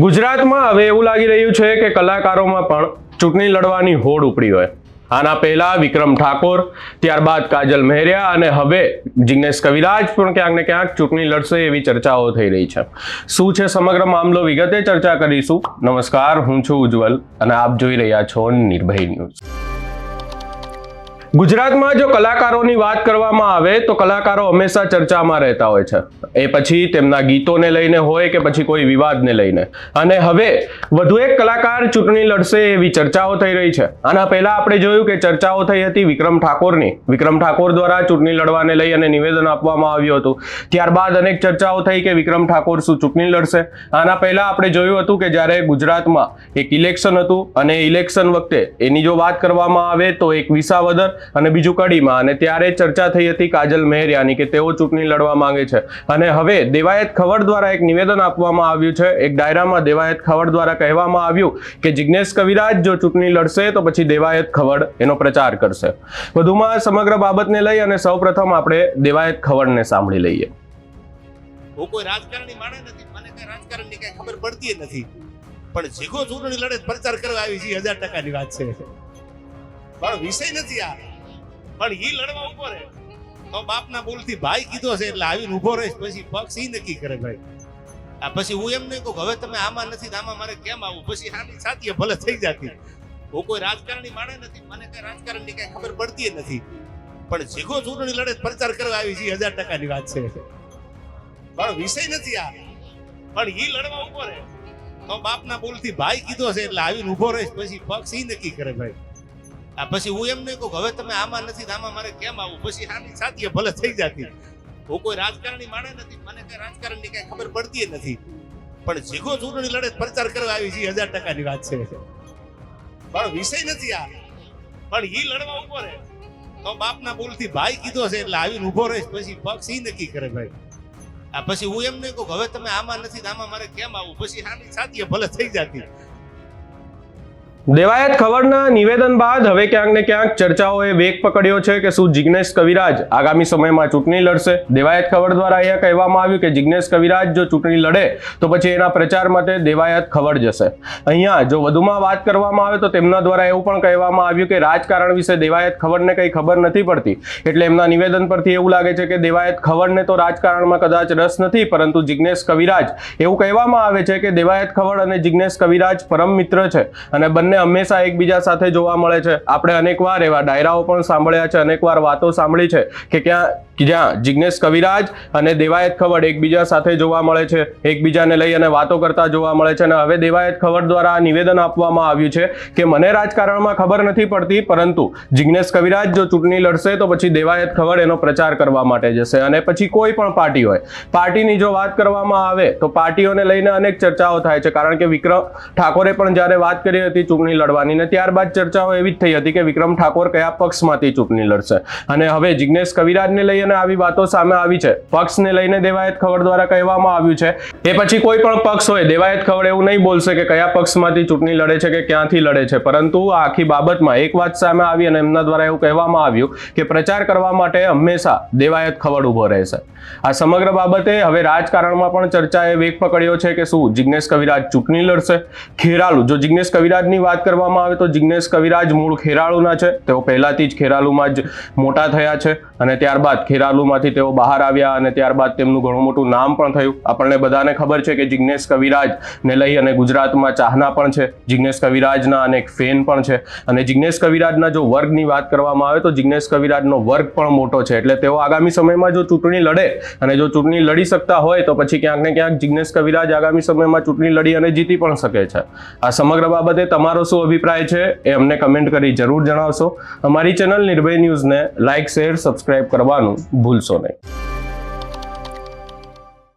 ગુજરાતમાં હવે એવું લાગી રહ્યું છે કે કલાકારોમાં પણ ચૂંટણી લડવાની હોડ ઉપડી હોય. આના પહેલા વિક્રમ ઠાકોર, ત્યારબાદ કાજલ મહેરિયા અને હવે જિગ્નેશ કવિરાજ પણ ક્યાંક ને ક્યાંક ચૂંટણી લડશે એવી ચર્ચાઓ થઈ રહી છે. શું છે સમગ્ર મામલો વિગતે ચર્ચા કરીશું. નમસ્કાર, હું છું ઉજ્જવલ અને આપ જોઈ રહ્યા છો નિર્ભય ન્યૂઝ. ગુજરાતમાં જો કલાકારોની વાત કરવામાં આવે તો કલાકારો હંમેશા ચર્ચામાં રહેતા હોય છે. એ પછી તેમના ગીતોને લઈને હોય કે પછી કોઈ વિવાદને લઈને. અને હવે વધુ એક કલાકાર ચૂંટણી લડશે એવી ચર્ચાઓ થઈ રહી છે. આના પહેલા આપણે જોયું કે ચર્ચાઓ થઈ હતી વિક્રમ ઠાકોરની. વિક્રમ ઠાકોર દ્વારા ચૂંટણી લડવાને લઈ અને નિવેદન આપવામાં આવ્યું હતું. ત્યારબાદ અનેક ચર્ચાઓ થઈ કે વિક્રમ ઠાકોર શું ચૂંટણી લડશે. આના પહેલા આપણે જોયું હતું કે જ્યારે ગુજરાતમાં એક ઇલેક્શન હતું અને ઇલેક્શન વખતે એની જો વાત કરવામાં આવે તો એક વિસાવદર અને બીજું કડીમાં, અને ત્યારે ચર્ચા થઈ હતી કાજલ મહેરિયાની કે તેઓ ચૂંટણી લડવા માંગે છે. અને હવે દેવાયત ખવડ દ્વારા એક નિવેદન આપવામાં આવ્યું છે. એક ડાયરામાં દેવાયત ખવડ દ્વારા કહેવામાં આવ્યું કે જિજ્ઞેશ કવિરાજ જો ચૂંટણી લડશે તો પછી દેવાયત ખવડ એનો પ્રચાર કરશે. વધુમાં સમગ્ર બાબતને લઈ અને સૌપ્રથમ આપણે દેવાયત ખવડને સાંભળી લઈએ. હું કોઈ રાજકારણી માણે નથી. મને કઈ રાજકારણની કઈ ખબર પડતી નથી. પણ જીગો ચૂંટણી લડે પ્રચાર કરવા આવી છે હજાર ટકાની વાત છે. પણ વિષય નથી આ. પણ ઈ લડવા ઊભો રહે. તો બાપના બોલથી ભાઈ કીધો છે, એટલે આવીને ઊભો રહીશ, પછી પક્ષ ઈ નક્કી કરે ભાઈ. આ પછી હું એમ નહીં કહું હવે તમે આમાં નથી આમાં મારે કેમ આવું? પછી આની સાથી ભલે થઈ જતી હું કોઈ રાજકારણી માણે નથી, મને કઈ રાજકારણની કઈ ખબર પડતી નથી. પણ જીગો ચૂંટણી લડે પ્રચાર કરવા આવી છે હજાર ટકાની વાત છે. પણ વિષય નથી આ. પણ ઈ લડવા ઊભો રહે. તો બાપના બોલથી ભાઈ કીધો છે, એટલે આવીને ઊભો રહીશ, પછી પક્ષ ઈ નક્કી કરે ભાઈ. પછી હું એમ નહીં કહું હવે તમે આમાં નથી આમાં મારે કેમ આવું પછી આની સાથી ભલે થઈ જતી. હું કોઈ રાજકારણી માણે નથી, મને કઈ રાજકારણની કઈ ખબર પડતી નથી. પણ જીગો ચૂંટણી લડે પ્રચાર કરવા આવી છે હજાર ટકાની વાત છે. પણ વિષય નથી આ. પણ ઈ લડવા ઊભો રહે. તો બાપના બોલથી ભાઈ કીધો છે એટલે આવીને ઊભો રહીશ, પછી પક્ષ ઈ નક્કી કરે ભાઈ. આ પછી હું એમ નહીં કહું હવે તમે આમાં નથી આમાં મારે કેમ આવું પછી હાની સાથી ભલે થઈ જતી. દેવાયત ખબરના નિવેદન બાદ હવે ક્યાંક ને ક્યાંક ચર્ચાઓએ વેગ પકડ્યો છે કે શું જિગ્નેશ કવિરાજ આગામી સમયમાં ચૂંટણી લડશે? દેવાયત ખબર દ્વારા અહીંયા કહેવામાં આવ્યું કે જિગ્નેશ કવિરાજ જો ચૂંટણી લડે, તો પછી એના પ્રચાર માટે દેવાયત ખબર જશે. અહીંયા જો વધુમાં વાત કરવામાં આવે તો તેમના દ્વારા એવું પણ કહેવામાં આવ્યું કે રાજકારણ વિશે દેવાયત ખબરને કંઈ ખબર નથી પડતી. એટલે એમના નિવેદન પરથી એવું લાગે છે કે દેવાયત ખબરને તો રાજકારણમાં કદાચ રસ નથી, પરંતુ જિગ્નેશ કવિરાજ એવું કહેવામાં આવે છે કે દેવાયત ખબર અને જિગ્નેશ કવિરાજ પરમ મિત્ર છે. અને બંને હંમેશા એકબીજા સાથે જોવા મળે છે. આપણે અનેકવાર એવા ડાયરાઓ પણ સાંભળ્યા છે, અનેકવાર વાતો સાંભળી છે કે ક્યાં જ્યાં જિગ્નેશ કવિરાજ અને દેવાયત ખવડ એકબીજા સાથે જોવા મળે છે. એકબીજાને લઈ અને વાતો કરતા જોવા મળે છે અને હવે દેવાયત ખવડ દ્વારા આ નિવેદન આપવામાં આવ્યું છે કે મને રાજકારણમાં ખબર નથી પડતી, પરંતુ જિગ્નેશ કવિરાજ જો ચૂંટણી લડશે તો પછી દેવાયત ખવડ એનો પ્રચાર કરવા માટે જશે અને પછી કોઈ પણ પાર્ટી હોય. પાર્ટીની જો વાત કરવામાં આવે તો પાર્ટીઓને લઈને અનેક ચર્ચાઓ થાય છે. કારણ કે વિક્રમ ઠાકોરે પણ જ્યારે વાત કરી હતી ચૂંટણી લડવાની ને ત્યારબાદ ચર્ચાઓ એવી જ થઈ હતી કે વિક્રમ ઠાકોર કયા પક્ષમાંથી ચૂંટણી લડશે. અને હવે જિગ્નેશ કવિરાજને લઈ અને આવી વાતો સામે આવી છે. પક્ષને લઈને દેવાયત ખબર દ્વારા કહેવામાં આવ્યું છે. એ પછી કોઈ પણ પક્ષ હોય, દેવાયત ખબર એવું નહીં બોલશે કે કયા પક્ષમાંથી ચૂંટણી લડે છે કે ક્યાંથી લડે છે. પરંતુ આ આખી બાબતમાં એક વાત સામે આવી અને એમના દ્વારા એવું કહેવામાં આવ્યું કે પ્રચાર કરવા માટે હંમેશા દેવાયત ખબર ઊભો રહેશે. આ સમગ્ર બાબતે હવે રાજકારણમાં પણ ચર્ચાએ વેગ પકડ્યો છે કે શું જિગ્નેશ કવિરાજ ચૂંટણી લડશે? ખેરાલુ, જો જિજ્ઞેશ કવિરાજની વાત કરવામાં આવે તો જિગ્નેશ કવિરાજ મૂળ ખેરાલુના છે. તેઓ પહેલાથી જ ખેરાલુમાં જ મોટા થયા છે અને ત્યારબાદ ખેરાલુમાંથી તેઓ બહાર આવ્યા અને ત્યારબાદ તેમનું ઘણું મોટું નામ પણ થયું. આપણને બધાને ખબર છે કે જિગ્નેશ કવિરાજને લઈ અને ગુજરાતમાં ચાહના પણ છે, જિગ્નેશ કવિરાજના અનેક ફેન પણ છે. અને જિગ્નેશ કવિરાજના જો વર્ગની વાત કરવામાં આવે તો જિગ્નેશ કવિરાજનો વર્ગ પણ મોટો છે. એટલે તેઓ આગામી સમયમાં જો ચૂંટણી લડે અને જો ચૂંટણી લડી શકતા હોય તો પછી ક્યાંક ને ક્યાંક જિગ્નેશ કવિરાજ આગામી સમયમાં ચૂંટણી લડી અને જીતી પણ શકે છે. આ સમગ્ર બાબતે તમારો શું અભિપ્રાય છે એ અમને કમેન્ટ કરી જરૂર જણાવશો. અમારી ચેનલ નિર્ભય ન્યૂઝને લાઇક શેર, સબસ્ક્રાઇબ કરવાનું ભૂલશો નહીં.